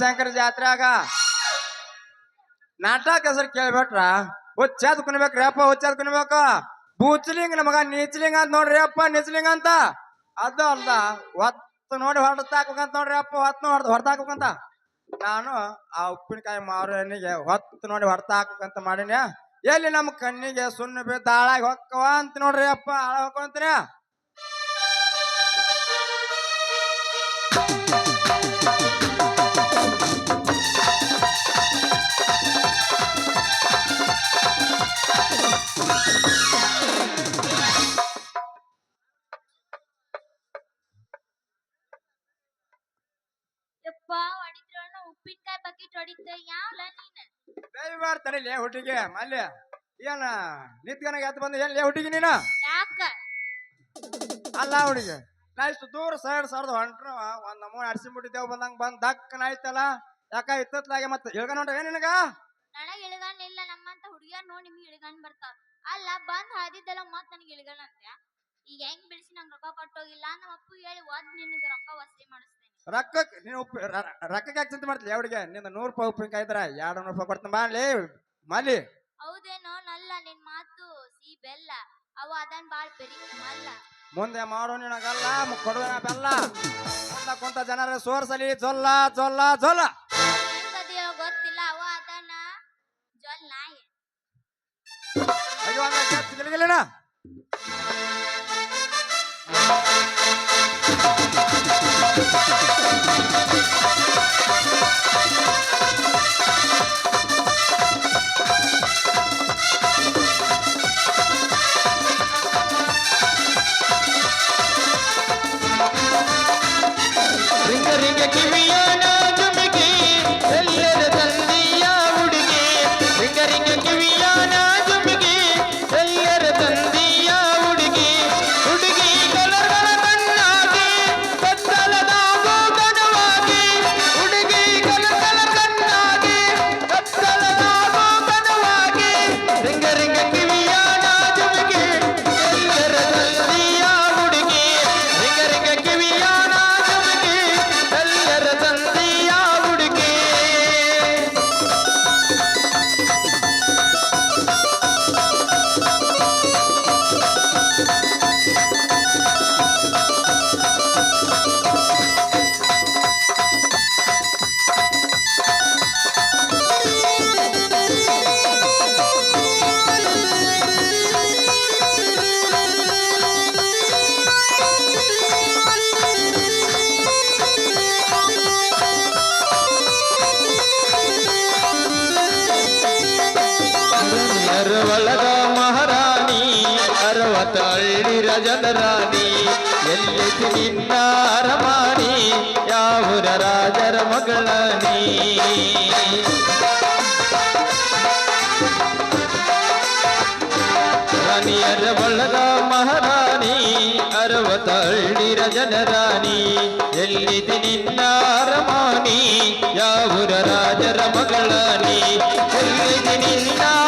ಶಂಕರ ಜಾತ್ರೆಯಾಗ ನಾಟಕ ಹೆಸರು ಕೇಳ್ಬೇಟ್ರ? ಹುಚ್ಚಾದ್ ಕುಣಿಬೇಕ್ರಿ ಅಪ್ಪ, ಹುಚ್ಚಾದ್ ಕುಣಿಬೇಕು. ಬೂಚ್ಲಿಂಗ್ ನಮಗ, ನೀಚ್ಲಿಂಗ ಅಂತ ನೋಡ್ರಿ ಅಪ್ಪ, ನೀಚ್ಲಿಂಗ್ ಅಂತ. ಅದು ಅಲ್ದ, ಹೊತ್ತು ನೋಡಿ ಹೊಡೆದಾಕ್ಬೇಕಂತ ನೋಡ್ರಿ ಅಪ್ಪ, ಹೊತ್ತು ಹೊಡ್ದು ಹೊಡೆದಾಕ್ಬೇಕಂತ ನಾನು ಆ ಉಪ್ಪಿನಕಾಯಿ ಮಾರನಿಗೆ ಹೊತ್ತು ನೋಡಿ ಹೊಡೆತ ಹಾಕ್ಬೇಕಂತ ಮಾಡೀನಿ. ಎಲ್ಲಿ ನಮ್ಮ ಕಣ್ಣಿಗೆ ಸುಣ್ಣ ಬಿದ್ದು ಹಾಳಾಗಿ ಹೊಕ್ಕವ ಅಂತ ನೋಡ್ರಿ ಅಪ್ಪ, ಹಾಳ Thank ಯಪ್ಪ ದಯವಾರ ಲೇ ಹುಟ್ಟಿಗೆ ಮಲ್ಯ ಏನ ನಿತ್ಗನಾಗ ಬಂದ ಏನ್ ಲೇ ಹುಟ್ಟಿಗೆ ನೀನು? ಯಾಕ? ಅಲ್ಲ ಹುಡುಗಿ ನಾ ಇಷ್ಟು ದೂರ ಸೈಡ್ ಸರ್ದು ಹೊಂಟ್ರು ಒಂದ್ ನಮೂನಿ ಅಡ್ಸಿಬಿಟ್ಟಿದ್ದೇವ್ ಬಂದಂಗ ಬಂದ್ ದಕ್ಕ ನಾಯ್ತಲ್ಲ ಯಾಕ ಇತ್ತತ್ಲಾಗೆ ಮತ್ತೆ? ಇಳ್ಗ ನೋಡ್ರಿ ಏನ್ ನಿನಗ? ನನಗ್ ಇಳಗಣ್ಣ ಇಲ್ಲ ನಮ್ಮಂತ ಹುಡುಗಿಯರ್ ನೋಡಿ ನಿಮ್ಗೆ ಇಳಗಣ್ ಬರ್ತಾವ. ಅಲ್ಲ ಬಂದ್ ಹಾದಿದ್ದೆಲ್ಲ ಮತ್ ನನಗೆ ಇಳಗಣ ಅಂತ ಈಗ ಹೆಂಗ್ ಬೆಳೆಸಿ ನಂಗೆ ರೊಕ್ಕ ಕೊಟ್ಟೋಗಿಲ್ಲ ನಮ್ಮ ಅಪ್ಪು ಹೇಳಿ ಒದ್ ನಿನಗೆ ರೊಕ್ಕ ವಸೂಲಿ ಮಾಡಿಸ್ತೇನೆ. ರೊಕ್ಕಕ್ಕೆ ನೀನು ಉಪ್ಪು ರ- ರ- ರೊಕ್ಕಕ್ಕೆ ಯಾಕೆ ಚಿಂತೆ ಮಾಡ್ತೀವಿ ಹುಡುಗಿ? ನಿನ್ನ ನೂರು ರೂಪಾಯಿ ಉಪ್ಪಿನಕಾಯಿ ಇದ್ರ ಎರಡು ನೂರು ರೂಪಾಯಿ ಕೊಡ್ತೀನಿ ಬಾಲಿ ಮಲಿ? ಹೌದೇನೋ ನಲ್ಲ ನಿನ್ ಮಾತು ಸಿ ಬೆಲ್ಲ. ಅವ ಅದನ್ ಬಾಳ್ ಬೆರಿ ಮಲ್ಲ. ಮುಂದೆ ಮಾಡೋ ನಿನಗಲ್ಲ ಕೊಡುವ ಬೆಲ್ಲ. ಕುಂತ ಕುಂತ ಜನರ ಸೋರ್ಸಲಿ ಜೊಲ್ಲ ಜೊಲ್ಲ ಜೊಲ್ಲ. ದೇವ ಗೊತ್ತಿಲ್ಲ ಅವ ಅದನ್ನ ಜೊಲ್ ನಾಯಿ. ಅಯ್ಯೋ ಅಂದ್ರೆ ರಿಂಗ ring a getting. ತಾಯಿ ರಜನ ರಾಣಿ ಎಲ್ಲಿಸಿ ನಿನ್ನಾರ ಮಾರಿ ಯಾವುರ ರಾಜರ ಮಗಳ ನೀ ರಾಣಿಯರ ಬಳ್ಳದ ಮಹಾರಾಣಿ ಅರವತ್ತಳ್ಳಿ ರಜನ ರಾಣಿ ಎಲ್ಲಿದೆ ನಿನ್ನಾರ ಮಾನಿ ಯಾವುರ ರಾಜರ ಮಗಳ ನೀ ಎಲ್ಲಿದೆ ನಿನ್ನಾರ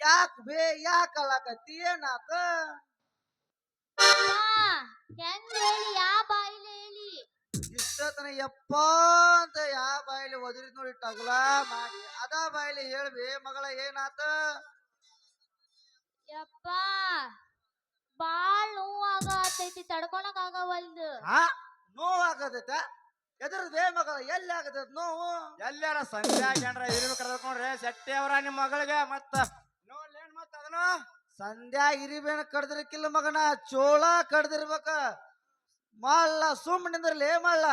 ಯಾಕ್ ಬೇ ಯಾಕೆ ಅಲ್ಲಾಕತ್ತಿ ಏನಾತ ಹೆಂಗ್ ಹೇಳಿ ಯಾ ಬಾಯಿಲೆ ಹೇಳಿ? ಇಷ್ಟತನ ಯಪ್ಪ ಅಂತ ಯಾ ಬಾಯಿಲಿ ಒದರಿ ನೋಡಿ ಟಗಲ ಮಾಡಿ. ಅದ ಬಾಯಿಲಿ ಹೇಳ್ಬಿ ಮಗಳ ಏನಾತ ಯಪ್ಪ ಬಾಳ್ ನೋವಾಗ ಆತೈತಿ ತಡ್ಕೊಳಕ್ ಆಗವಲ್ದು ಆ ನೋವಾಗದೈತ ಎದ್ರದೇ ಮಗಳ ಎಲ್ಲಿ ಆಗದ ನೋವು? ಎಲ್ಲಾರ ಸಂಧ್ಯಾ ಜನರ ಇರ್ಬೇಕಾರ ನೋಡ್ರಿ ಶೆಟ್ಟಿ ಅವರ ನಿಮ್ಮ ಮಗಳಿಗೆ ಮತ್ತ ಅದನ್ನ ಸಂಧ್ಯಾ ಇರಿಬೇನ ಕಡ್ದಿರಕಿಲ್ಲ ಮಗನ ಚೋಳ ಕಡ್ದಿರ್ಬೇಕ. ಮಲ್ಲ ಸುಮ್ ನಿಂದ್ರಲೇ ಮಲ್ಲ.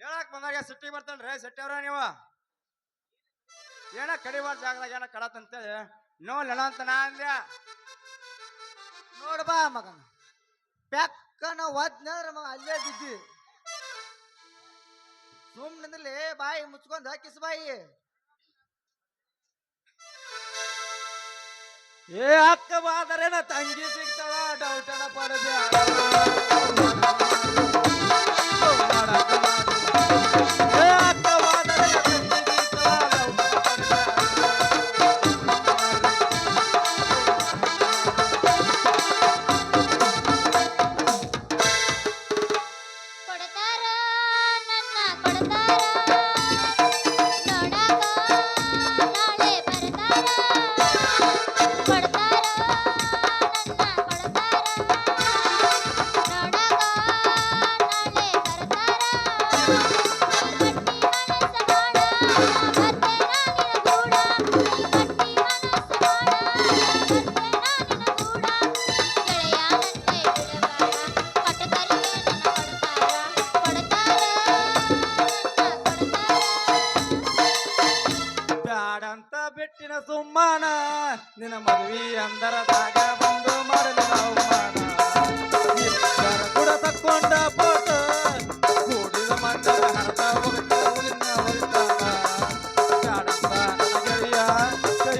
ಹೇಳಕ್ ಬಂದಾಗ ಸಿಟ್ಟಿಗೆ ಬರ್ತೇನ್ರಿ ಸಿಟ್ಟಿ ಅವ್ರ ನೀವು. ಏನ ಕಡಿಬಾರ್ದು ಜಾಗದಾಗ ಏನ ಕಡತಂತೇಳಿ ನೋ ಅಂತ ನಾ ಅಂದ್ಯ? ನೋಡ್ ಬಾ ಮಗನ. ಪೆಕ್ಕನ ಒದ್ನಂದ್ರ ಮಗ ಅಲ್ಲೇ ಬಿದ್ದಿ. ಸುಮ್ಮನಿಂದ್ರಲ್ಲಿ ಬಾಯಿ ಮುಚ್ಕೊಂಡ್ ಕಿಸ್ ಬಾಯಿ. ಏ ಅಕ್ಕ ಬಾದರೇನ ತಂಗಿ ಸಿಗ್ತಾಳ ಡೌಟನ ಪಡದೆ ಏ ಅಕ್ಕ ಕೊಡ್ತಾರ ನನ್ನ ಕೊಡ್ತಾರ. ಬಿಟ್ಟಿನ ಸುಮ್ಮನ. ನಿನ್ನ ಮದುವೆ ಅಂದರದಾಗ ಬಂದು ಮಾಡಲಿಲ್ಲ ಅವಮಾನ. ಕೂಡ ತಕ್ಕೊಂಡ ಗೆಳೆಯ, ಕೈ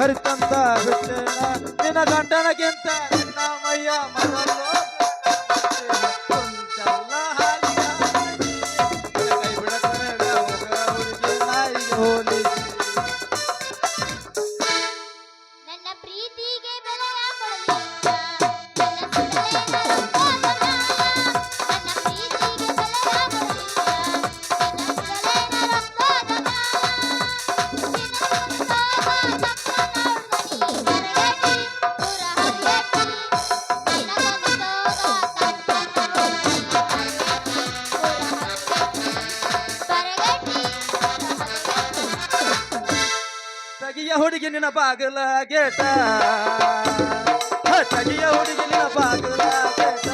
ಹರಿತಂತ ಬಿಟ್ಟೇನ ನಿನ್ನ ಗಂಡನಗಿಂತ ಹುಡುಗಿ ನಿನ್ನ ಬಾಗಿಲ ಗೇಟ ತಗಿಯ ಹುಡುಗಿ ನಿನ್ನ ಬಾಗಿಲ ಗೇಟ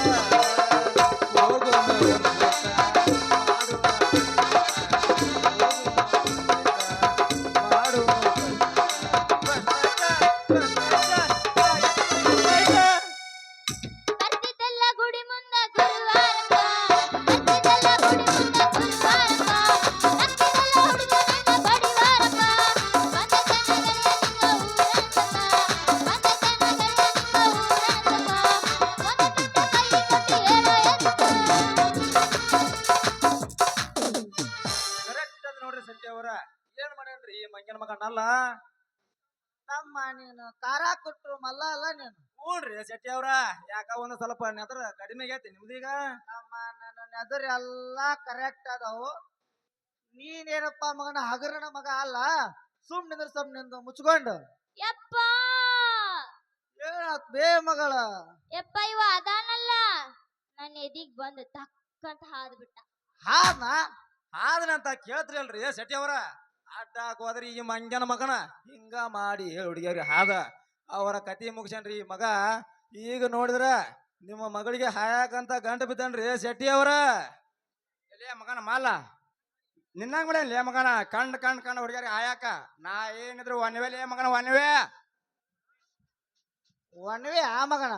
ಶೆಟ್ಟಿ ಅವ್ರ ಯಾಕ ಒಂದ್ ಸ್ವಲ್ಪ ನೆದ್ರ ಕಡಿಮೆ ಆಗೈತಿ ನಿಮ್ದೀಗ? ನಮ್ಮ ನನ್ನ ನೆದರ್ ಎಲ್ಲಾ ಕರೆಕ್ಟ್ ಅದಾವು. ನೀನೇನಪ್ಪ ಮಗನ ಹಗರಣ ಮಗ ಅಲ್ಲ? ಸುಮ್ ನಿಂದ್ರ ಸುಮ್ ನಿಂದು ಮುಚ್ಕೊಂಡು. ಯಪ್ಪ! ಏನಾತ್ ಬೇ ಮಗಳ. ಯಪ್ಪ ಇವ ಅದಾನಲ್ಲ. ನನ್ನ ಎದಿಗ್ ಬಂದು ತಕ್ಕಂತ ಹಾದ್ ಬಿಟ್ಟ ಹಾದ್ನ? ಆದನಂತ ಕೇಳ್ತ್ರಿ ಅಲ್ರಿ ಶೆಟ್ಟಿ ಅವರ ಅಡ್ಡ ಹೋದ್ರಿ ಈ ಮಂಗನ ಮಗನ. ಹಿಂಗ ಮಾಡಿ ಹುಡುಗಿಯವ್ರಿ ಹಾದ. ಅವರ ಕತಿ ಮುಗಿಸ್ಯಾನ್ರಿ ಈ ಮಗ. ಈಗ ನೋಡಿದ್ರ ನಿಮ್ಮ ಮಗಳಿಗೆ ಹಾಯಾಕಂತ ಗಂಟು ಬಿದ್ದನ್ರಿ ಶೆಟ್ಟಿ ಅವರ. ಎಲೆ ಮಗನ ಮಾಲ? ನಿನ್ನಂಗ್ ಲೇ ಮಗನ? ಕಂಡ್ ಕಂಡ್ ಕಂಡ್ ಹುಡುಗಿಯರಿಗೆ ಹಾಯಾಕ. ನಾ ಏನಿದ್ರು ಒನ್ವೇಲೇ ಮಗನ ಒನ್ವೇ ಒನ್ವೇ ಆ ಮಗನ.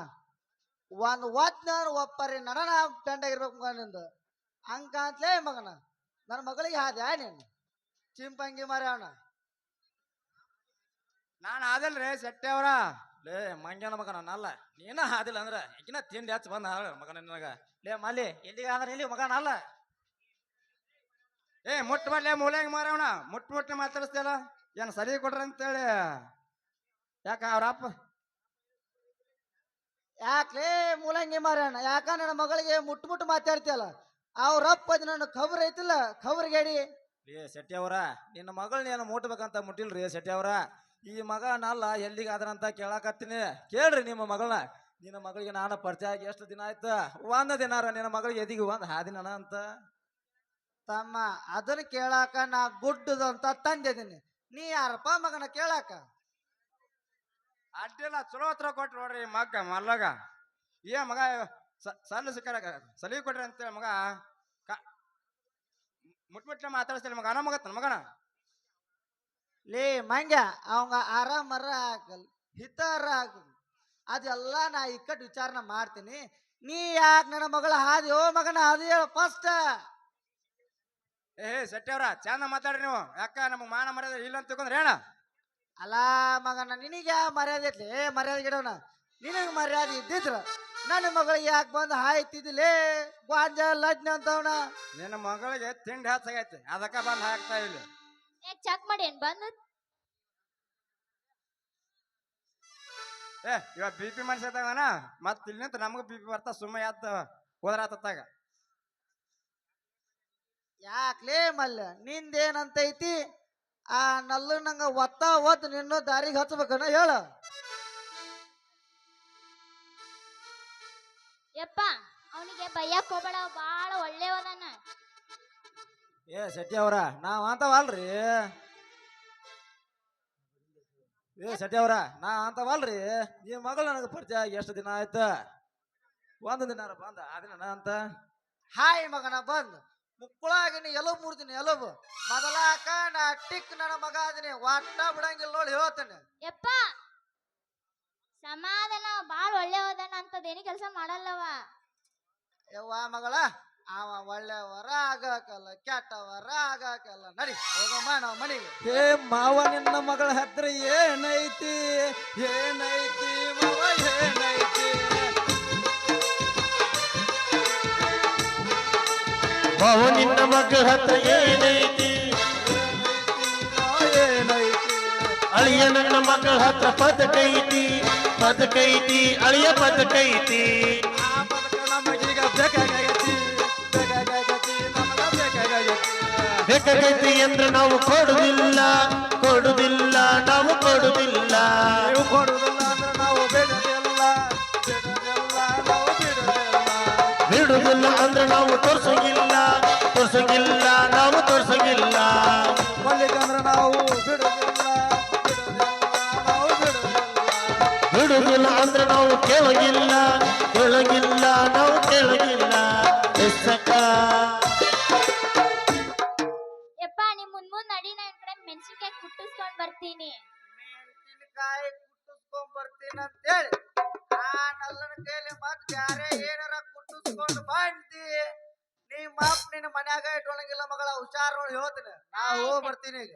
ಒಂದ್ ಒದ್ನ ಒಪ್ಪರಿ ನಡನ ಪೆಂಡಾಗಿರ್ಬೇಕು ಮಗನ ನಿಂದು. ಹಂಗಂತ್ಲೇ ಮಗನ. ನನ್ನ ಮಗಳಿಗೆ ಹಾದ್ಯಾ ನೀನು? ಚಿಂಪಂಗಿ ಮರ್ಯಾವಣ ನಾನು ಆದಲ್ರಿ ಶೆಟ್ಟಿ ಅವ್ರ. ಲೇ ಮಂಗ್ಯನ ಮಗನ ನಲ್ಲ ನೀನ ಆದಿಲ್ಲ ಅಂದ್ರ ಈಗಿನ ತಿಂಡಿ ಹಚ್ಚ ಬಂದ ಹಾಳ ಮಗನ ನಿನಗ. ಲೇ ಮಾಲಿ ಎಲ್ಲಿಗೆ ಆದ್ರ ಇಲ್ಲಿ ಮಗನ ಅಲ್ಲ. ಏ ಮುಟ್ ಬರ್ಲೇ ಮೂಲೆಂಗ್ ಮಾರವಣ ಮುಟ್ಟ ಮುಟ್ಟಿ ಮಾತಾಡಿಸ್ತೇಳ ಏನ್ ಸರಿ ಕೊಡ್ರಿ ಅಂತೇಳಿ. ಯಾಕ ಅವ್ರಪ್ಪ ಯಾಕ್ಲೇ ಮೂಲಂಗಿ ಮಾರ್ಯಾಣ ಯಾಕ ನನ್ನ ಮಗಳಿಗೆ ಮುಟ್ಟು ಮುಟ್ಟು ಮಾತಾಡ್ತೀಯಲ್ಲ? ಅವ್ರಪ್ಪ ನನ್ನ ಖಬರ್ ಐತಿಲ್ಲ ಖಬರ್ ಗೇಡಿ ಏ ಸೆಟ್ಟಿ ಅವರ ನಿನ್ನ ಮಗಳನ್ನ ಏನು ಮುಟ್ಬೇಕಂತ ಮುಟ್ಟಿಲ್ರಿ ಶೆಟ್ಟಿ ಅವರ. ಈ ಮಗ ನಲ್ಲ ಎಲ್ಲಿಗೆ ಆದ್ರಂತ ಕೇಳಾಕತ್ತೀನಿ. ಕೇಳ್ರಿ ನಿಮ್ಮ ಮಗಳನ್ನ. ನಿನ್ನ ಮಗಳಿಗೆ ನಾನು ಪರಿಚಯ ಆಗಿ ಎಷ್ಟು ದಿನ ಆಯ್ತು? ಒಂದ ದಿನಾರ ನಿನ್ನ ಮಗಳಿಗೆ ಎದಿಗೆ ಒಂದ್ ಹಾದಿನ ಅಂತ. ತಮ್ಮ ಅದನ್ನ ಕೇಳಾಕ ನಾ ಗುಡ್ಡದಂತ ತಂದಿದ್ದೀನಿ. ನೀ ಯಾರಪ್ಪ ಮಗನ ಕೇಳಾಕ? ಅಡ್ಡಿಲ್ಲ ಚಲೋ ಹತ್ರ ಕೊಟ್ರಿ ನೋಡ್ರಿ ಮಗ ಮಲ್ಲಗ. ಏ ಮಗ ಸ- ಸಲ್ಲು ಸಿಕ್ಕಾರ ಸಲಿ ಕೊಟ್ರಿ ಅಂತೇಳಿ ಮಗ. ಮುಟ್ಮುಟ್ಲೆ ಮುಟ್ ಮಗ ಮಾತಾಡ್ಸ್ತಿಲ್ಲ ಮಗ ಮಗತ್ತ ಮಗನ? ಲೇ ಮಂಗ್ಯ ಅವಂಗ ಆರಾಮರ ಆಗಲ್ ಹಿತಾರ ಆಗಲ್. ಅದೆಲ್ಲ ನಾ ಇಕ್ಕಟ್ಟು ವಿಚಾರನ ಮಾಡ್ತೀನಿ. ನೀ ಯಾಕೆ ನನ್ನ ಮಗಳ ಹಾದಿ? ಓ ಮಗನ ಅದು ಹೇಳು ಫಸ್ಟ್ ಏ ಸೆಟ್ಟಿ ಅವ್ರ ಚಂದ ಮಾತಾಡ್ರಿ ನೀವು. ಯಾಕ ನಮಗೆ ಮಾನ ಮರ್ಯಾದೆ ಇಲ್ಲ ಅಂತ ತಿಳ್ಕೊಂಡ್ರೆ ಏನ ಅಲ್ಲ ಮಗನ ನಿನಗೆ ಯಾವ ಮರ್ಯಾದೆ ಐತ್ಲಿ? ಏ ಮರ್ಯಾದೆ ಗಿಡವನ ನಿನಗೆ ಮರ್ಯಾದೆ ಇದ್ದಿದ್ರ ನನ್ನ ಮಗಳಿಗೆ ಯಾಕೆ ಬಂದು ಹಾಯ್ತಿದ್ದಿಲೇ ಗ್ವಾಂಜ ಲಜ್ನ ಅಂತವನ. ನಿನ್ನ ಮಗಳಿಗೆ ತಿಂಡಿ ಹೆಚ್ಚಾಗೈತಿ. ಅದಕ್ಕ ಬಂದು ಹಾಕ್ತಾ ಇಲ್ಲ ಯಾಕೆ ಚೆಕ್ ಮಾಡಿ ಏನ್ ಬಂದು ಏ ಇವಾಗ ಬಿ ಪಿ ಮನ್ಸೈತಾಗನ ಮತ್ ಇಲ್ಲಿ ನಿಂತ ನಮಗ ಬಿ ಪಿ ಬರ್ತಾ ಸುಮ್ಮ ಯಾತ ಹೋದ್ರಾತತ್ತಾಗ. ಯಾಕ್ಲೇ ಮಲ್ಲ ನಿಂದೇನಂತೈತಿ? ಆ ನಲ್ಲು ನಂಗ ಒತ್ತ ಒತ್ತು ನಿನ್ನ ದಾರಿಗೆ ಹಚ್ಬೇಕನ ಹೇಳ. ಯಪ್ಪ ಅವನಿಗೆ ಬಯ್ಯಕ್ ಹೋಗ್ಬೇಡ ಬಾಳ ಒಳ್ಳೆಯವದಾನ ಏ ಶೆಟ್ಟಿ ಅವ್ರ ನಾವ್ ಅಂತವಲ್ರಿ. ಏ ಶೆಟ್ಟಿ ಅವ್ರ ನಾ ಅಂತವಲ್ರಿ. ಈ ಮಗಳು ನನಗೆ ಪರಿಚಯ ಎಷ್ಟು ದಿನ ಆಯ್ತ? ಒಂದು ದಿನ ಬಂದ ಅದನ್ನ ದಿನ ಅಂತ. ಹಾಯ್ ಮಗನ ಬಂದ್. ಮುಕ್ಕುಳಾಗಿನಿ ಎಲುಬು ಮುರಿದಿನಿ ಎಲುಬು ಮೊದಲಾಕ ನಾ ಟಿಕ್ ನನ್ನ ಮಗ ಅದಿನಿ ಒಟ್ಟ ಬಿಡಂಗಿಲ್ಲ ನೋಡಿ ಹೇಳ್ತೇನೆ. ಯಪ್ಪ! ಸಮಾಧಾನ ಬಾಳ ಒಳ್ಳೆ ಹೋದಣ್ಣ ಅಂತದೇನಿ ಕೆಲಸ ಮಾಡಲ್ಲವ. ಯವ್ವ ಮಗಳ ಅವ ಒಳ್ಳೆಯವರ ಆಗಕಲ್ಲ ಕೆಟ್ಟವರ ಆಗಾಕಲ್ಲ. ನಡಿ ಹೋಗಮ್ಮ ನಾವು ಮನೆಗೆ. ಹೇ ಮಾವ ನಿನ್ನ ಮಗಳ ಹತ್ರ ಏನೈತಿ? ಏನೈತಿ ಮಾವ ಏನೈತಿ? ಮಾವ ನಿನ್ನ ಮಗಳ ಹತ್ರ ಏನೈತಿ? ಏನೈತಿ ಅಳಿಯ ನನ್ನ ಮಗಳ ಹತ್ರ ಪದಕೈತಿ ಪದಕೈತಿ ಅಳಿಯ ಪದಕೈತಿ ಆ ಪದಕ ನಮಗೀಗ ಬೇಕಾಗೈತಿ. ಬೇಕಾಗೈತಿ ಅಂದ್ರೆ ನಾವು ಕೊಡುದಿಲ್ಲ ಕೊಡುದಿಲ್ಲ ನಾವು ಕೊಡುದಿಲ್ಲ. ನೀವು ಅಂದ್ರೆ ನಾವು ನಾವು ಬಿಡೋದಿಲ್ಲ ಬಿಡುದಿಲ್ಲ ಅಂದ್ರೆ ನಾವು ತೋರ್ಸಂಗಿಲ್ಲ ತೋರ್ಸಂಗಿಲ್ಲ ನಾವು ತೋರ್ಸಂಗಿಲ್ಲ. ನಾವು ಬಿಡೋದಿಲ್ಲ ನಾವು ಬಿಡುದಿಲ್ಲ ಅಂದ್ರೆ ನಾವು ಕೇಳಂಗಿಲ್ಲ ಕೇಳಂಗಿಲ್ಲ ನಾವು ಕೇಳಂಗಿಲ್ಲ. ಎಸ್ಸಕ್ಕ ಮೆಣಸಿನಕಾಯಿ ಕುಟ್ಟಿಸ್ಕೊಂಡ್ ಬರ್ತೀನಿ ಅಂತೇಳಿ ಆ ನಲ್ಲನ ಕೈಲಿ ಮತ್ ಬ್ಯಾರೆ ಏನಾರ ಕುಟ್ಟಿಸ್ಕೊಂಡು ಬಂದಿ ನಿಮ್ಮ ಅಪ್ಪ ನಿನ್ನ ಮನ್ಯಾಗ ಇಟ್ಕೊಳಂಗಿಲ್ಲ ಮಗಳ ಹುಷಾರ್ ನೋಡಿ ಹೇಳ್ತೀನಿ. ನಾ ಹೋಗಿ ಬರ್ತೀನಿ ಈಗ.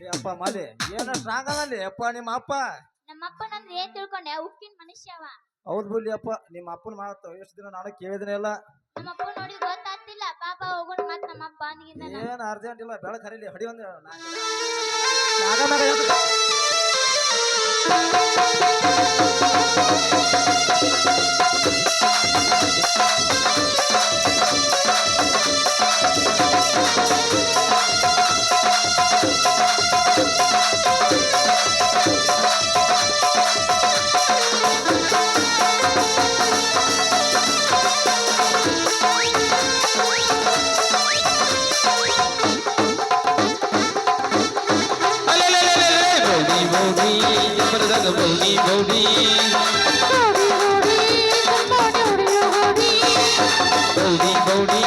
ಏ ಅಪ್ಪ ಮಾಲಿ ಏನ ಸ್ಟ್ರಾಂಗ್ ಅದಲ್ಲಿ ಅಪ್ಪ ನಿಮ್ಮ ಅಪ್ಪ? ನಮ್ಮಪ್ಪ ನಂದ್ ಏನ್ ತಿಳ್ಕೊಂಡೆ? ಉಕ್ಕಿನ ಮನುಷ್ಯವ ಹೌದ್ ಬಿಡ್ಲಿ ಅಪ್ಪ ನಿಮ್ಮ ಅಪ್ಪನ ಮಾತು ಎಷ್ಟು ದಿನ ನಾನು ಕೇಳಿದ್ರೆ ಇಲ್ಲ. ನಮ್ಮಪ್ಪ ನೋಡಿ ಪಾಪ ಹೋಗೋಣ ಮತ್ ಬಂದಿಗಿಂದ ಏನ್ ಅರ್ಜೆಂಟ್ ಇಲ್ಲ ಬೆಳಕ್ ಹರಿಲಿ ಹಡಿ ಒಂದು ಬೌಡಿ ಬೌಡಿ ಬರದಾಗ ಬೌಡಿ ಬೌಡಿ ಬೌಡಿ ಬೌಡಿ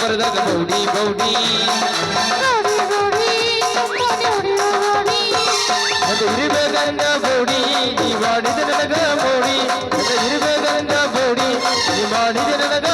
ಬರದಾಗ ಬೌಡಿ ಬೌಡಿ ಅದು ಇರಬೇಕಂದ ಬೌಡಿ ನೀ ಮಾಡಿದ ನನಗ ಬೌಡಿ ಅದು ಇರಬೇಕಂದ ಬೌಡಿ ನೀ ಮಾಡಿದ ನನಗ